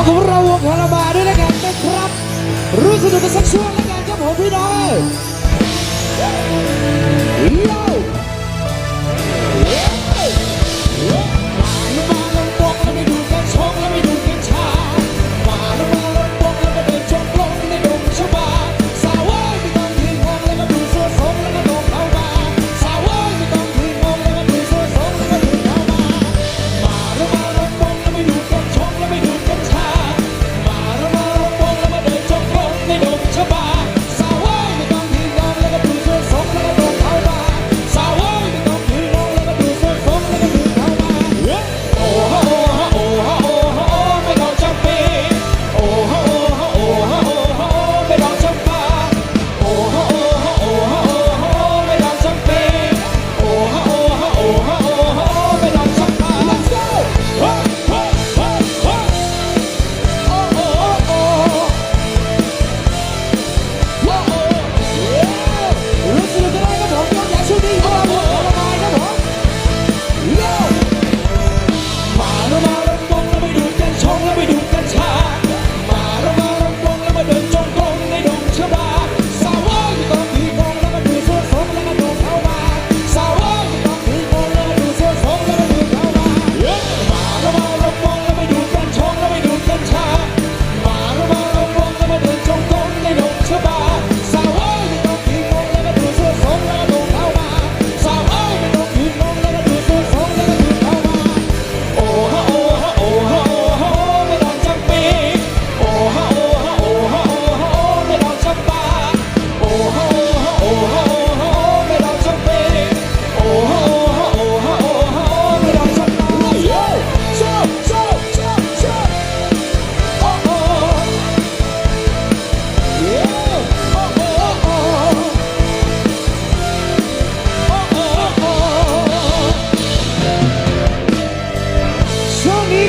ของของเราวงคาราบาด้วยนะครับนะครับ รู้สนุกกันสักช่วงแล้วกันครับผมพี่น้อง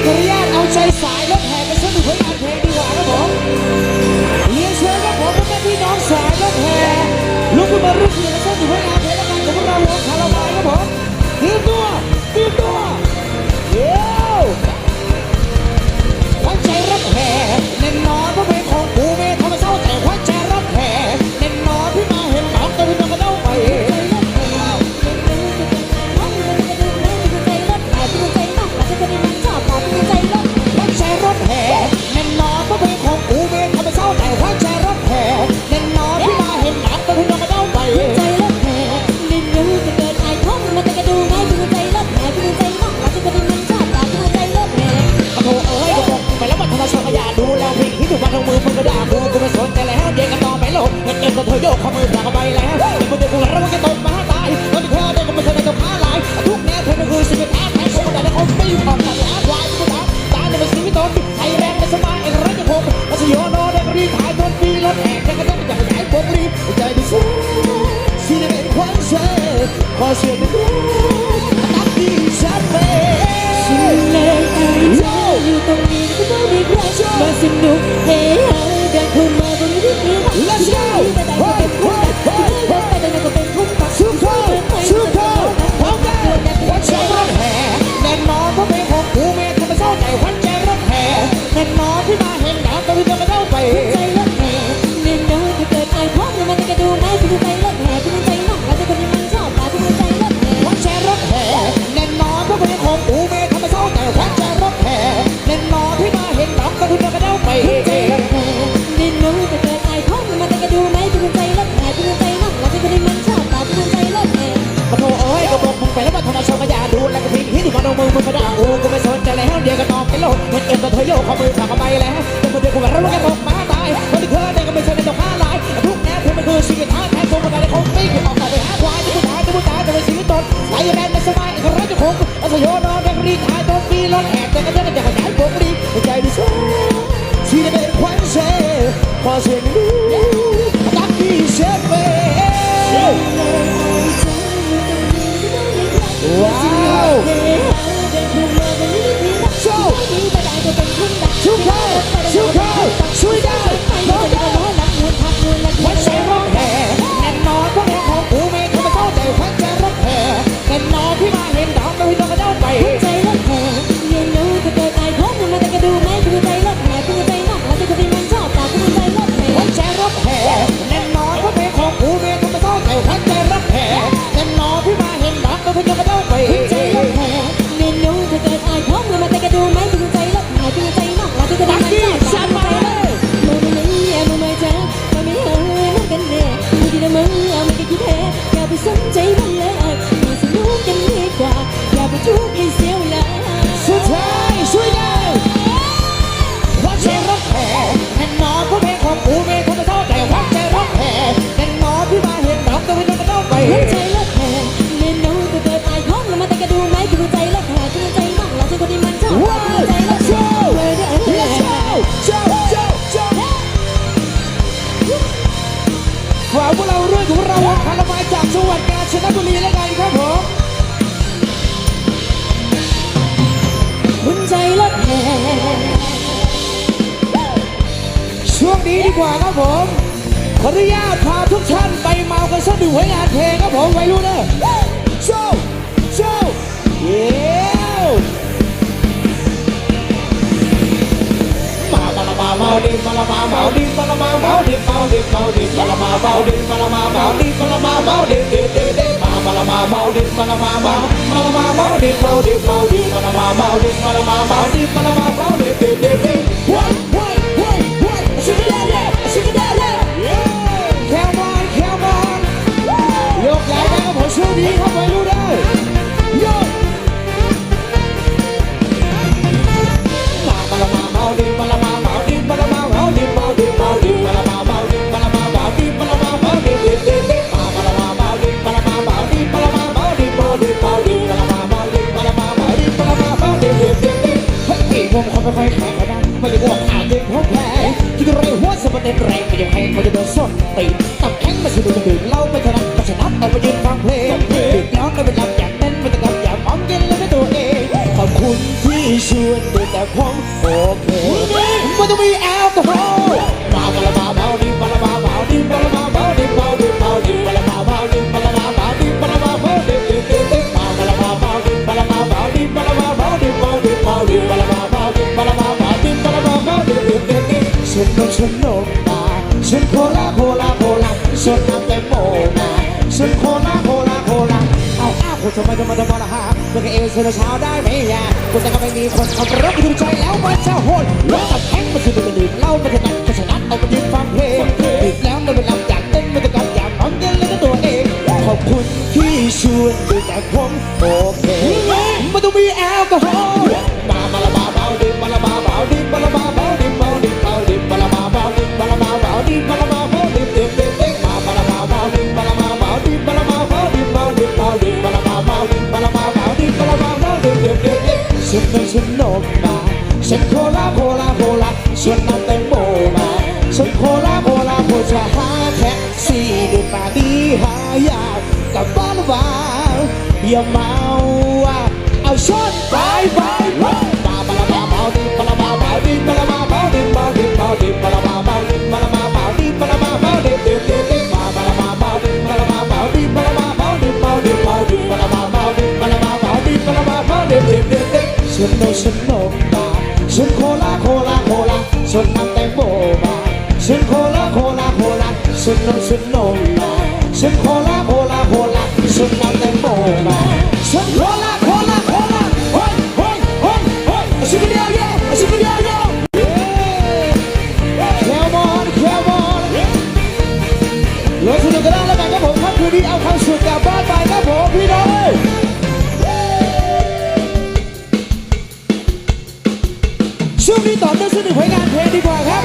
ขออนุญาตเอาใจสายรถแห่ไปสักหนึ่งผลงานเพลงดีกว่าครับผมเรียนเชิญครัผมพ่อนพี่น้องสายรถแห่ลุกขึ้นมารุ่เรื Don't กูไม่ด่าอูกูไม่สนใจแล้วเดี๋ยวก็ตอกไปโลกเห็นเอ็มตัวเธอโยกขอมือขาเข้าไปแล้วเดี๋ยวเดี๋ยวกูแบบรักแล้แค่ตกมาตายคนที่เธอเนี่ก็ไม่ใช่ในตัวข้าลายทุกแง่เธอมันคือชีวิตท้าแท้กูมันายในคงไม่กูออกต่อไปหาควายที่กูตายที่กูตายจะเป็นชีวิตตนไหลแรงไม่สบายเขาไร้จะคงอสยโยนอนแบกรีหายต้องมีรถแอบแต่ก็เธอจะขยัน ฝากพวกเราเรื่องของเราวงคาราาลจากจังหวัดกาญจนบุรีและกัครับผมหุ่นใจรถแห่ช่วงนี้ดีกว่าครับผม ขออนุญาตพาทุกท่านไปเมากันสักหนึ่งผลงานเพลงครับผมไว้รู้เนอะโชว์โชว์เย้มาบาลามาเมาดิบาลามาเมาดิบาลามาเมาดิเมาดิเมาดิบาลามาเมาดิบาลามาเมาดิบาลามาเมาดิเดเดเดมาบาลามาเมาดิบาลามาเมาบาลามาเมาดิเมาดิเมาดิบาลามาเมาดิบาลามาเมาดิบาลามาเมาดิเดเดเด ฉันโนกมาฉันโคลาโคลาโคลาฉันทำแต่โมมาฉันโคลาโคลาโคลาเอาอ้าวคนทำไมทำไมทำไมล่ะฮะเมื่อกี้เอวเช้าเช้าได้ไหมยาคนแต่ก็ไม่มีคนขับรถไปดูใจแล้วมันจะโหดรถตับแข็งมันคือเป็นดื่มเล่ามันจะนัดก็ชนะเอามาดื่มฟังเพลงดื่มแล้วมันเป็นลำยากเต้นมันจะกำอยากน้องเต้นแล้วก็ตัวเองขอบคุณที่ชวนดูแต่ผมโอเคไม่ต้องมีแอลกอฮอล์ เป็นฉันโนมมาฉันโคลาโคลาโคลาฉันน้ำแตงโมมาฉันโคลาโคลาโคจะหาแท็กซี่ดูป่าดีหายากกลับบ้านวางอย่ามา ฉันโตฉันโนบาฉันโคลาโคลาโคลาฉันน้ำแตงโบบาฉันโคลาโคลาโคลาฉันนมฉัน กว่าครับ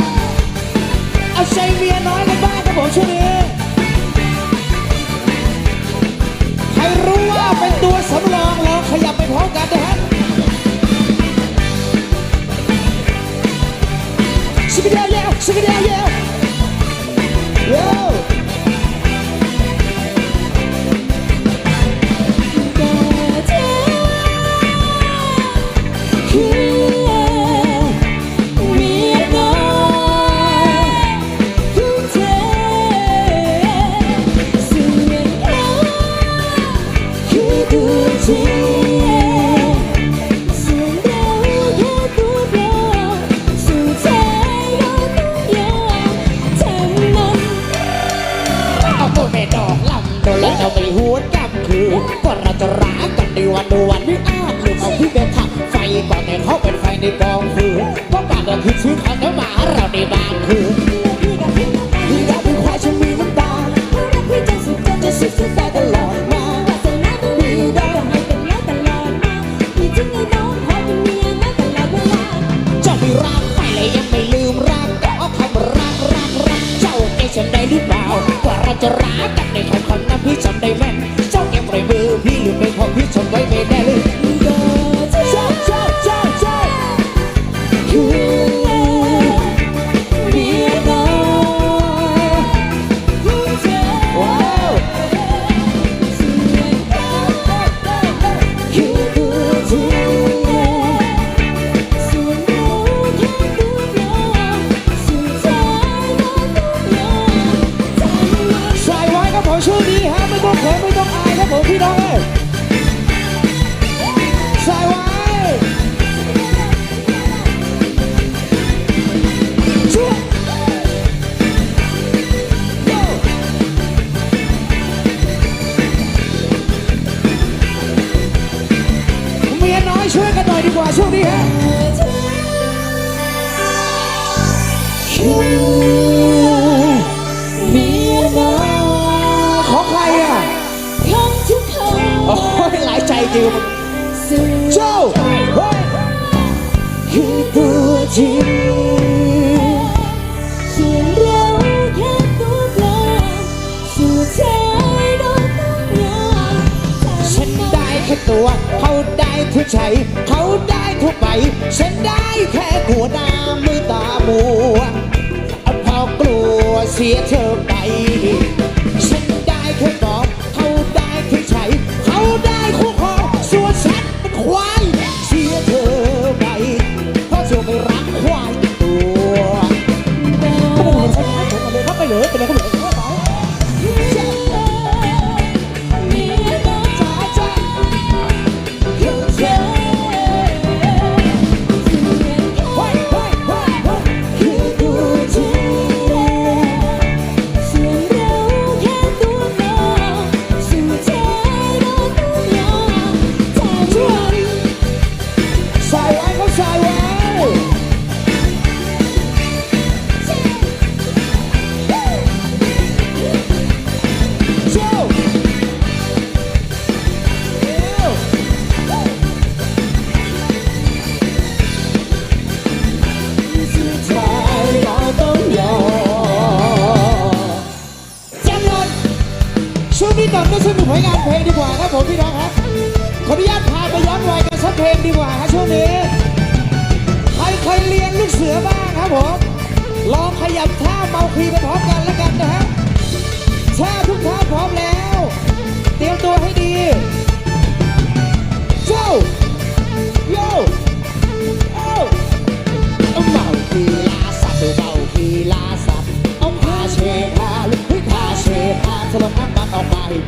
เอาใจเมียน้อยในบ้านครับผมช่วงนี้ใครรู้ว่าเป็นตัวสำรองเราขยับไปพร้อมกันนะครับชิบิเดียเยชิบิเดียวาวกว่าเราจะรักกันในคนคนนั้นพี่จำได้แม่นเจ้าเก็บไรเบอร์พี่ลืมไปของพี่จำไว้ไม่ได้ ช่วงนี้ฮะคือเมียน้อยของใครอะของทุกคนโอ้ยหลายใจจริงส่วนโจ้เฮ้ยคือตัวจริงส่วนเราแค่ตัวปลอมสุดท้ายเราต้องยอมฉันได้แค่ตัวเขาได้ทุกใจเขาได้ ทุกใบฉันได้แค่หัวหน้ามือตามัวพอกลัวเสียเธอไป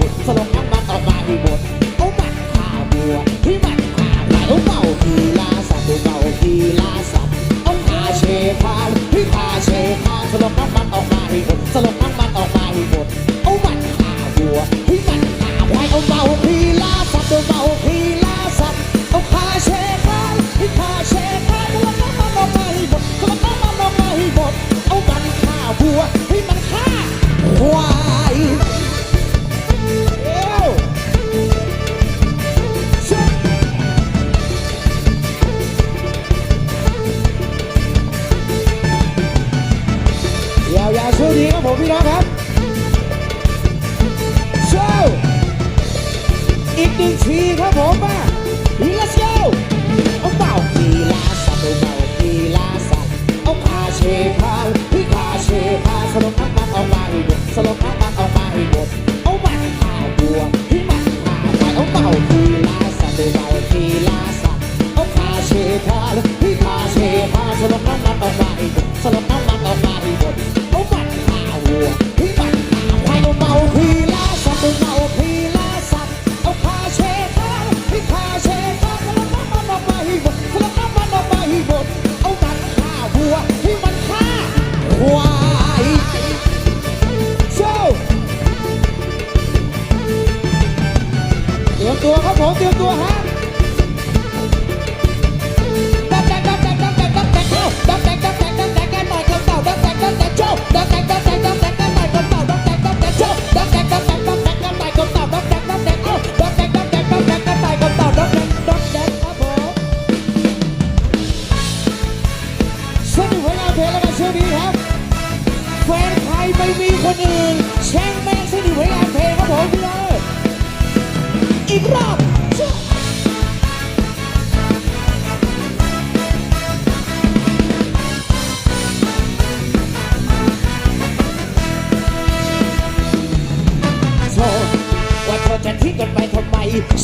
มันออกมาให้หมดสลบน้ำมันออกมาให้หมดเอามันพาบัวให้มันพาไปเอาเมาคีลาสัตว์เมาคีลาสัตว์เอาพาเชพาลุกให้พาเชพานสลบน้ำมันออกมาให้หมดสลบน้ำมันออกมาให้หมดเอามันพาบัวให้มันพาไปเอาเมาคีลาสัตว์เมาคีลาสัตว์เอาพาเชพาลุกให้พาเชพานสลบน้ำมันออกมาให้หมดสลบน้ำมันออกมาให้หมดเอามันฆ่าบัวให้มันฆ่าควาย ดีกทีครับผมมา Let's go เอาเป่ากีฬาสัตว์เอาเป่ากีฬาสัตว์เอาพาเชพาพี่พาเชพาสลบพักปักเอามาให้หมดสลบพักปักเอามาให้หมดเอาหมัดพาบัวพี่หมัดพาไปเอาเป่ากีฬาสัตว์เอาเป่ากีฬาสัตว์เอาพาเชพา ตัวครับผมเตรียมตัวฮะ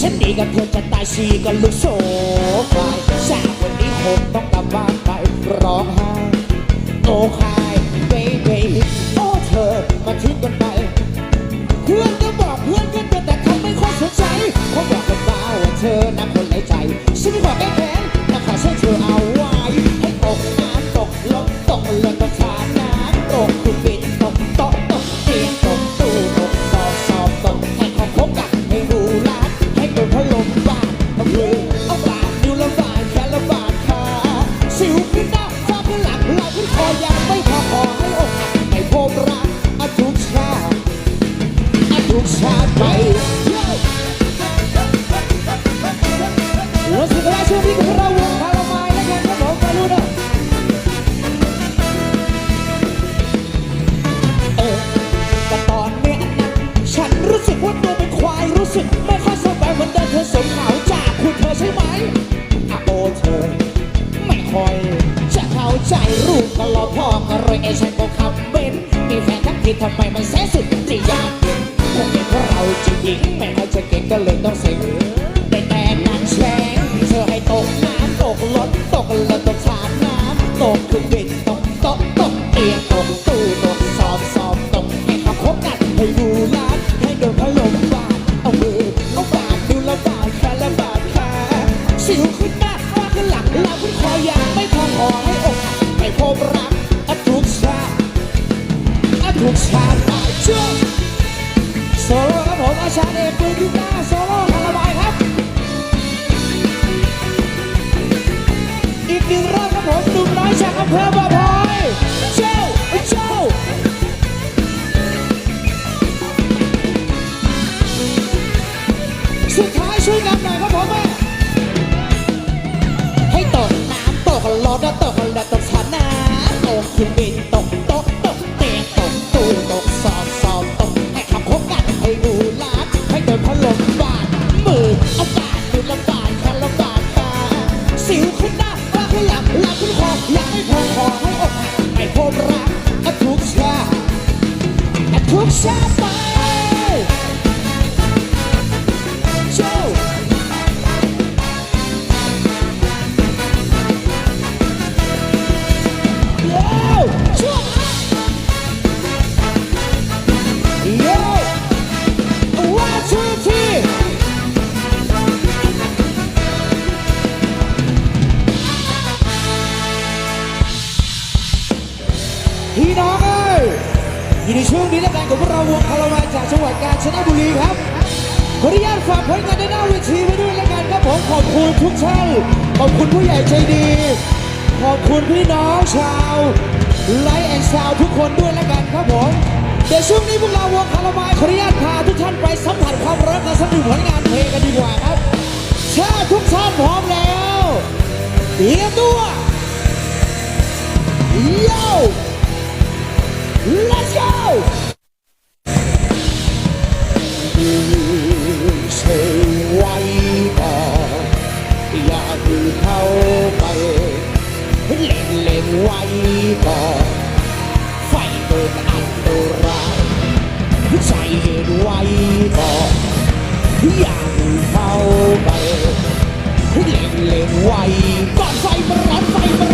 ฉันดีกับเธอจะตายชีก็ลูกโซ่ควายชาวันนี้คงต้องกลับบ้านไปร้องไห้โอ้คายเบบีโอ้เธอมาทิ้งกันไป เพื่อนก็บอกเพื่อนกันแต่ทำไม่ค่อยสนใจเขาบอกกันมาว่าเธอนะคน ทำไมมัน น้อ อบคุณทุกท่านขอบคุณผู้ใหญ่ใจดี ขอบคุณพี่น้องชาวไลท์แอนด์ซาวทุกคนด้วยแล้วกันครับผม เดี๋ยวช่วงนี้พวกเราวงคาราบายขออนุญาตพาทุกท่านไปสัมผัสความรักและสนุกผลงานเพลงกันดีกว่าครับถ้าทุกท่านพร้อมแล้วเตรียมตัวโย่ let's go ไว้ก่อนไฟเกิดอันตรายใจเย็นไว้ก่อนอย่าเข้าไปเล่นเล่นไว้ก่อนไฟมันร้อนไฟมัน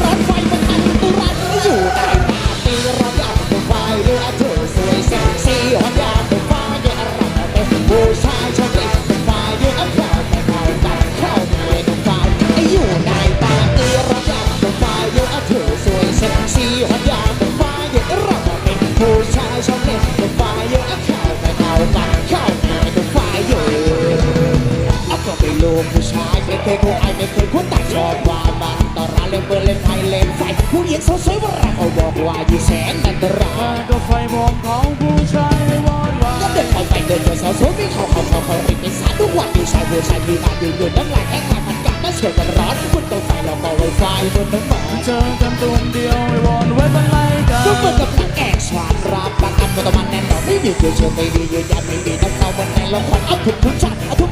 ูผู้ชายไม่เคยคู่ไอไม่เคยคุ้นแต่ชอบว่ามันตอนร้านเล่นเบอร์เล่นไฟเล่นไฟผู้หญิงสวยๆว่ารักเขาบอกว่าอยู่แสนอันตรายก็ไฟมองเขาผู้ชายไม่วอนวาก็เดินไปไปเดินเจอสาวสวยมีเขาเขาเขาเขาริเป็นสารทุกวันมีชายผู้ชายมีมาอยู่อยู่น้ำลายแห้งขาดผันกันน่าเชื่อกันร้อนคุณต้องไฟเราก็ไวไฟบนน้ำหมาเจอกันตัวเดียวไม่วอนไว้เป็นไรกันก็เหมือนกับนางแอกสวานรับประกันว่าตะมันแน่นอนไม่มีเกี่ยวเชื่อไม่ดียืนยันไม่มีน้ำเน่าบนในละครเอาทุกทุกชาติเอาทุก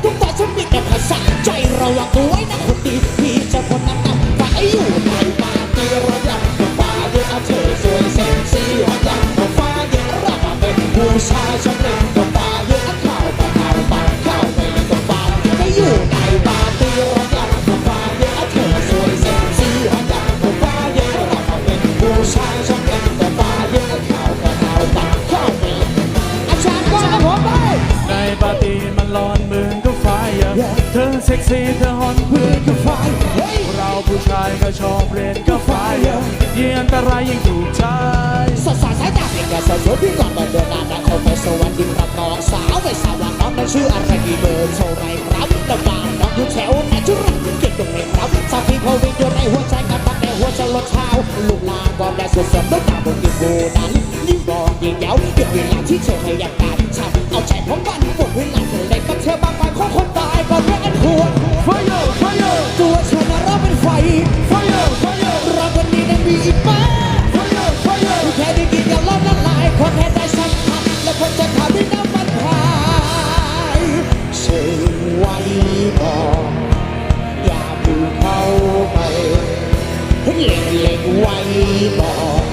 ระวังเอาไว้นะคนดีพี่จะคนนั้นนำไปอยู่ในมาตีระดับฟ้าเดือดเธอสวยเซ็กซี่ฮอตฟ้าเดือดระดับเป็นผู้ชาย ซีเธอฮอนพื้นกับไฟเราผู้ชายก็ชอบเล่นกับไฟยิ่งอันตรายยิ่งถูกใจสดใสสายตาเป็นกระสวยพี่กลับมาเดินหน้าแต่เขาไปสวัสดีครับน้องสาวไม่ทราบว่าน้องนั้นชื่ออะไรดีเบอร์โทรไหนครับต่บ้านน้องอยู่แถวไหนจุดเก็บตรงไหนครับสามีเขาวิ่งอยู่ในหัวใจกันตั้งแต่หัวจนรถเท้าลูกลาก็ได้สุดสมต้องตามบนยิ่งกูนั้นยิ่งมองยิ่งเย้าเก็บเวลาที่เธอพยายามการฉันเอาใจผมวัน วร Fire Fire ตัวฉันนะเราเป็นไฟ Fire Fire เราคนนี้นั้นมีอีกมาก Fire Fire แค่ได้กินกับร้อนละลายคนแค่ได้สัมผัสและคนจะทำให้น้ำมันพายเชื่อไว้บอกอย่าเพึ่งเข้าไปเล็งเล็งไว้บอก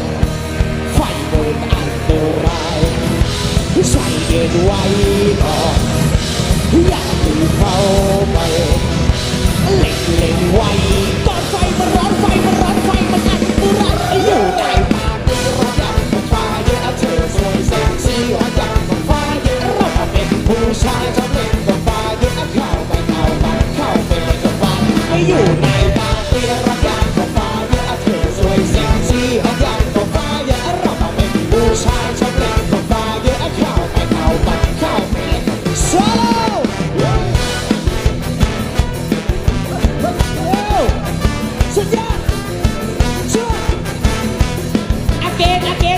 ไฟเดินอันตรายใส่เดินไว้บอก เข้าไปเล็งเล็งไว้ก่อนไฟมันร้อนไฟมันร้อนไฟมันอันตรายอยู่ในปากมีร้อยักับฟ้าเยอะเธอสวยเซ็กซี่ร้อนยังกับฟ้าเยอะเราเป็นผู้ชายชอบเล่นกับฟ้าเยอะเข้าไปเข้าไปเข้าไปกับฟ้าไม่อยู่ใน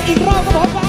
อาเกนอีกรอบก็ผม